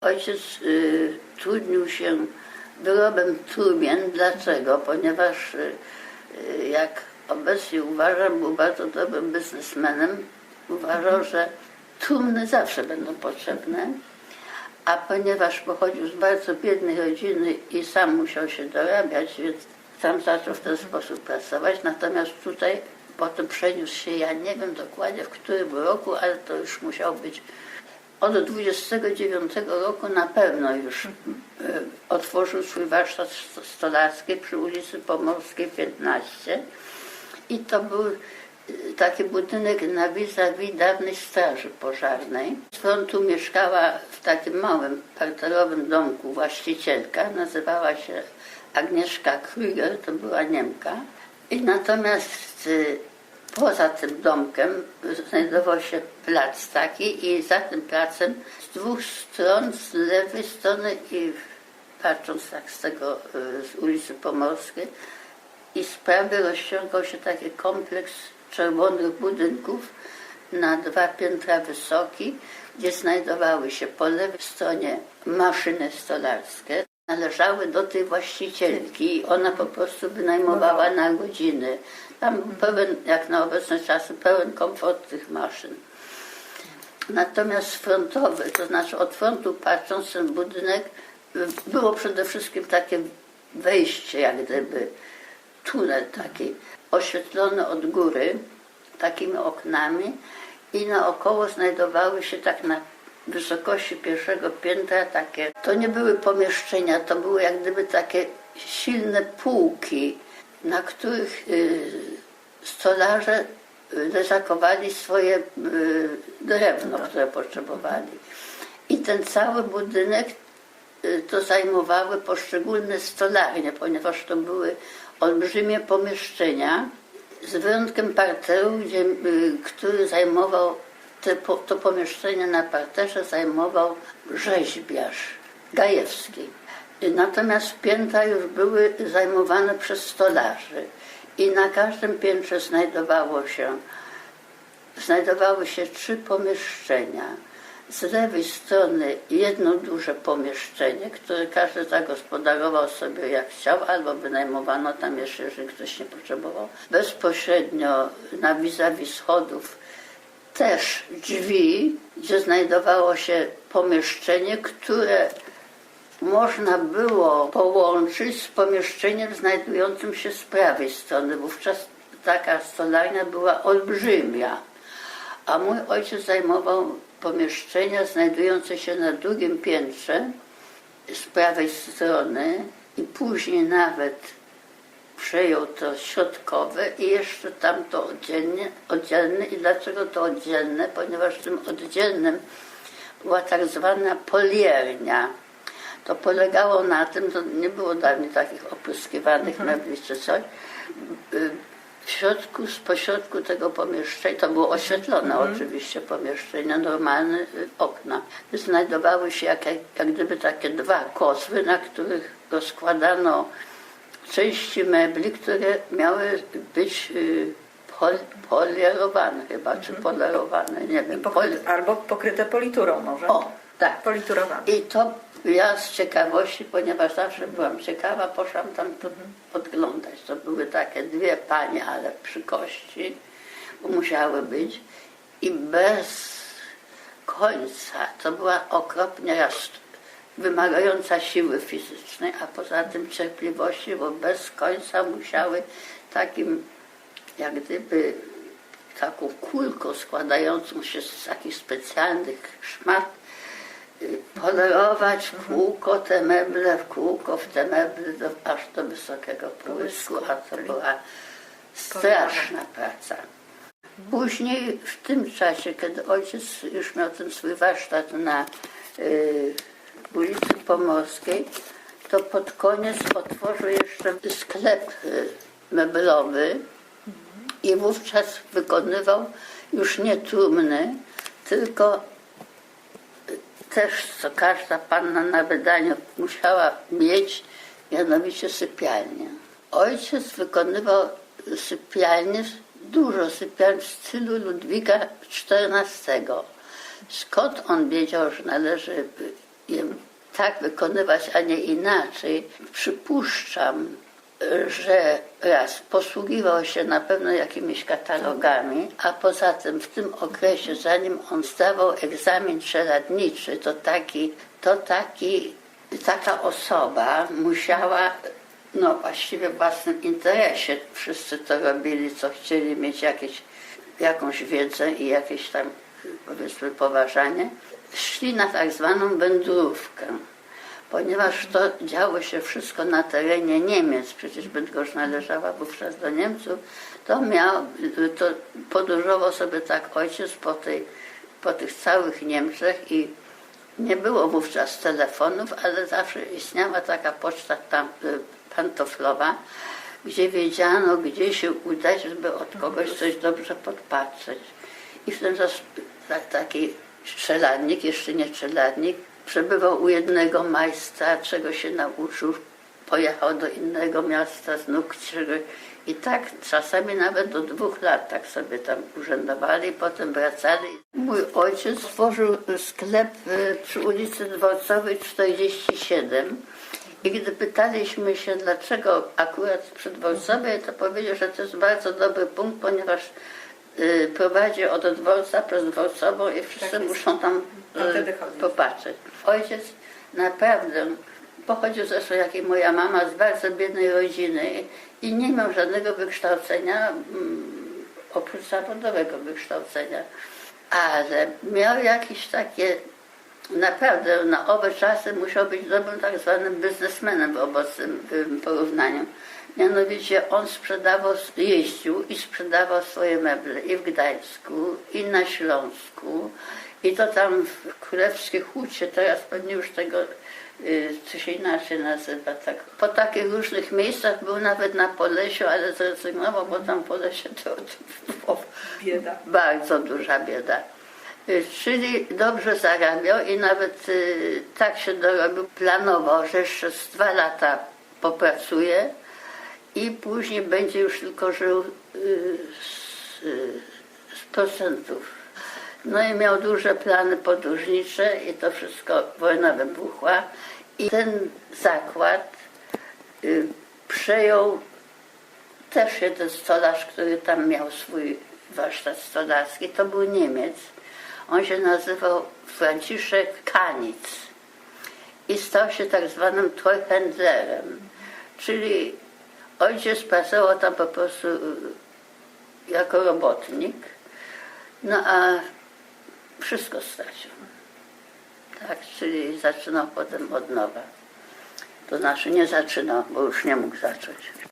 Ojciec y, trudnił się wyrobem trumien. Dlaczego? Ponieważ y, y, jak obecnie uważam, był bardzo dobrym biznesmenem. Uważał, że trumny zawsze będą potrzebne. A ponieważ pochodził z bardzo biednej rodziny i sam musiał się dorabiać, więc sam zaczął w ten sposób pracować. Natomiast tutaj potem przeniósł się, ja nie wiem dokładnie w którym roku, ale to już musiał być od 29 roku na pewno już y, otworzył swój warsztat sto- stolarski przy ulicy Pomorskiej 15 i to był y, taki budynek na vis-a-vis dawnej straży pożarnej. Z frontu mieszkała w takim małym parterowym domku właścicielka, nazywała się Agnieszka Krüger, to była Niemka. I natomiast y, poza tym domkiem znajdował się plac taki i za tym placem z dwóch stron, z lewej strony i patrząc tak z tego, y, z ulicy Pomorskiej i z prawej rozciągał się taki kompleks czerwonych budynków na dwa piętra wysoki, gdzie znajdowały się po lewej stronie maszyny stolarskie. Należały do tej właścicielki i ona po prostu wynajmowała na godziny. Tam był pełen, jak na obecne czasy, pełen komfort tych maszyn. Natomiast frontowy, to znaczy od frontu patrząc ten budynek, było przede wszystkim takie wejście, jak gdyby tunel taki, oświetlony od góry takimi oknami i naokoło znajdowały się tak na wysokości pierwszego piętra takie, to nie były pomieszczenia, to były jak gdyby takie silne półki, na których y, stolarze y, leżakowali swoje y, drewno, które potrzebowali. I ten cały budynek y, to zajmowały poszczególne stolarnie, ponieważ to były olbrzymie pomieszczenia z wyjątkiem parteru, gdzie, y, który zajmował te, to pomieszczenie na parterze zajmował rzeźbiarz Gajewski. Natomiast piętra już były zajmowane przez stolarzy i na każdym piętrze znajdowało się znajdowały się trzy pomieszczenia. Z lewej strony jedno duże pomieszczenie, które każdy zagospodarował sobie jak chciał, albo wynajmowano tam jeszcze, jeżeli ktoś nie potrzebował. Bezpośrednio na vis-a-vis schodów też drzwi, gdzie znajdowało się pomieszczenie, które można było połączyć z pomieszczeniem znajdującym się z prawej strony. Wówczas taka stolarnia była olbrzymia, a mój ojciec zajmował pomieszczenia znajdujące się na drugim piętrze z prawej strony i później nawet przejął to środkowe i jeszcze tam to oddzielnie, oddzielne. I dlaczego to oddzielne? Ponieważ tym oddzielnym była tak zwana poliernia. To polegało na tym, to nie było dawniej takich opryskiwanych mebli czy coś. W środku, z pośrodku tego pomieszczenia, to było oświetlone oczywiście pomieszczenia, normalne y, okna, znajdowały się jak, jak gdyby takie dwa kozły, na których rozkładano części mebli, które miały być y, pol, polierowane chyba, czy polerowane, nie wiem. Albo pokryte politurą może. o, tak. Politurowane. I to ja z ciekawości, ponieważ zawsze byłam ciekawa, poszłam tam to podglądać. To były takie dwie panie, ale przy kości, bo musiały być. I bez końca, to była okropnie raz wymagająca siły fizycznej, a poza tym cierpliwości, bo bez końca musiały takim, jak gdyby taką kulką składającą się z takich specjalnych szmat y, polerować w kółko te meble, w kółko w te meble do, aż do wysokiego połysku, a to była straszna praca. Później w tym czasie, kiedy ojciec już miał ten swój warsztat na y, ulicy Pomorskiej, to pod koniec otworzył jeszcze sklep y, meblowy i wówczas wykonywał już nie trumny, tylko też co każda panna na wydaniu musiała mieć, mianowicie sypialnię. Ojciec wykonywał sypialnie, dużo sypialń w stylu Ludwika XIV. Skąd on wiedział, że należy je tak wykonywać, a nie inaczej, przypuszczam, że raz posługiwał się na pewno jakimiś katalogami, a poza tym w tym okresie, zanim on zdawał egzamin czeladniczy, to taki, to taki, taka osoba musiała, no właściwie w własnym interesie, wszyscy to robili, co chcieli mieć jakieś, jakąś wiedzę i jakieś tam, powiedzmy, poważanie, szli na tak zwaną wędrówkę ponieważ to działo się wszystko na terenie Niemiec, przecież Bydgoszcz należała wówczas do Niemców, to miał, to podróżował sobie tak ojciec po, tej, po tych całych Niemczech i nie było wówczas telefonów, ale zawsze istniała taka poczta tam, y, pantoflowa, gdzie wiedziano, gdzie się udać, żeby od kogoś coś dobrze podpatrzeć. I w ten tak, taki czeladnik, jeszcze nie czeladnik, przebywał u jednego majstra, czego się nauczył, pojechał do innego miasta, znów czegoś. I tak czasami nawet do dwóch lat tak sobie tam urzędowali, potem wracali. Mój ojciec stworzył sklep y, przy ulicy Dworcowej 47 i gdy pytaliśmy się, dlaczego akurat przy Dworcowej, to powiedział, że to jest bardzo dobry punkt, ponieważ prowadzi od dworca przez Dworcową i wszyscy Tak muszą tam y, popatrzeć. Ojciec naprawdę pochodził zresztą, jak i moja mama, z bardzo biednej rodziny i nie miał żadnego wykształcenia, mm, oprócz zawodowego wykształcenia, ale miał jakieś takie, naprawdę na owe czasy musiał być dobrym tak zwanym biznesmenem w obecnym ym, porównaniu. Mianowicie on sprzedawał, jeździł i sprzedawał swoje meble i w Gdańsku, i na Śląsku, i to tam w Królewskiej Hucie, teraz pewnie już tego, y, co się inaczej nazywa, tak. Po takich różnych miejscach był nawet na Polesiu, ale zrezygnował, bo tam Polesie to, to było Bieda. bardzo duża bieda. Y, Czyli dobrze zarabiał i nawet y, tak się dorobił, planował, że jeszcze z dwa lata popracuje i później będzie już tylko żył y, z, z procentów. No i miał duże plany podróżnicze i to wszystko wojna wybuchła. I ten zakład przejął też jeden stolarz, który tam miał swój warsztat stolarski. To był Niemiec. On się nazywał Franciszek Kanic i stał się tak zwanym trojhändlerem. Czyli ojciec pracował tam po prostu y, jako robotnik, no a wszystko stracił. Tak, czyli zaczynał potem od nowa. To znaczy nie zaczynał, bo już nie mógł zacząć.